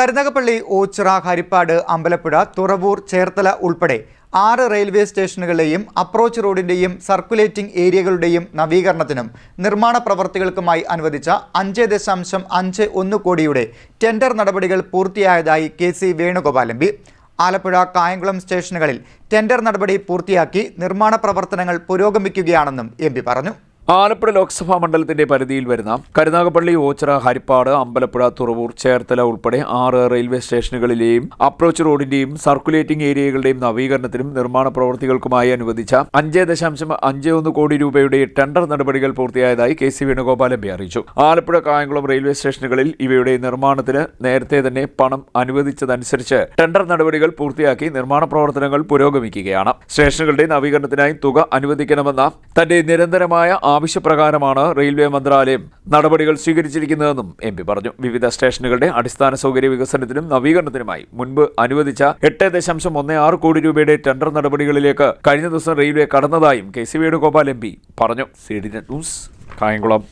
കരുനാഗപ്പള്ളി ഓച്ചിറ ഹരിപ്പാട് അമ്പലപ്പുഴ തുറവൂർ ചേർത്തല ഉൾപ്പെടെ ആറ് റെയിൽവേ സ്റ്റേഷനുകളുടെയും അപ്രോച്ച് റോഡിന്റെയും സർക്കുലേറ്റിംഗ് ഏരിയകളുടെയും നവീകരണത്തിനും നിർമ്മാണ പ്രവർത്തികൾക്കുമായി അനുവദിച്ച അഞ്ച് ദശാംശം അഞ്ച് ഒന്ന് കോടിയുടെ ടെൻഡർ നടപടികൾ പൂർത്തിയായതായി K C Venugopal P. Alappuzha Kayamkulam സ്റ്റേഷനുകളിൽ ടെൻഡർ നടപടി പൂർത്തിയാക്കി നിർമ്മാണ പ്രവർത്തനങ്ങൾ പുരോഗമിക്കുകയാണെന്നും എം പറഞ്ഞു. ആലപ്പുഴ ലോക്സഭാ മണ്ഡലത്തിന്റെ പരിധിയിൽ വരുന്ന കരുനാഗപ്പള്ളി ഓച്ചിറ ഹരിപ്പാട് അമ്പലപ്പുഴ തുറവൂർ ചേർത്തല ഉൾപ്പെടെ ആറ് റെയിൽവേ സ്റ്റേഷനുകളിലെയും അപ്രോച്ച് റോഡിന്റെയും സർക്കുലേറ്റിംഗ് ഏരിയകളുടെയും നവീകരണത്തിനും നിർമ്മാണ പ്രവൃത്തികൾക്കുമായി അനുവദിച്ച അഞ്ച് ദശാംശം അഞ്ച് ഒന്ന് കോടി രൂപയുടെ ടെൻഡർ നടപടികൾ പൂർത്തിയായതായി കെ സി വേണുഗോപാൽ എം അറിയിച്ചു. ആലപ്പുഴ കായംകുളം റെയിൽവേ സ്റ്റേഷനുകളിൽ ഇവയുടെ നിർമ്മാണത്തിന് നേരത്തെ തന്നെ പണം അനുവദിച്ചതനുസരിച്ച് ടെൻഡർ നടപടികൾ പൂർത്തിയാക്കി നിർമ്മാണ പ്രവർത്തനങ്ങൾ പുരോഗമിക്കുകയാണ്. സ്റ്റേഷനുകളുടെ നവീകരണത്തിനായി തുക അനുവദിക്കണമെന്ന തന്റെ നിരന്തരമായ ആവശ്യപ്രകാരമാണ് റെയിൽവേ മന്ത്രാലയം നടപടികൾ സ്വീകരിച്ചിരിക്കുന്നതെന്നും എം പി പറഞ്ഞു. വിവിധ സ്റ്റേഷനുകളുടെ അടിസ്ഥാന സൗകര്യ വികസനത്തിനും നവീകരണത്തിനുമായി മുൻപ് അനുവദിച്ച എട്ട് ദശാംശം ഒന്ന് ആറ് കോടി രൂപയുടെ ടെൻഡർ നടപടികളിലേക്ക് കഴിഞ്ഞ ദിവസം railway കടന്നതായും K C Venugopal M P പറഞ്ഞു. C D news Kayamkulam.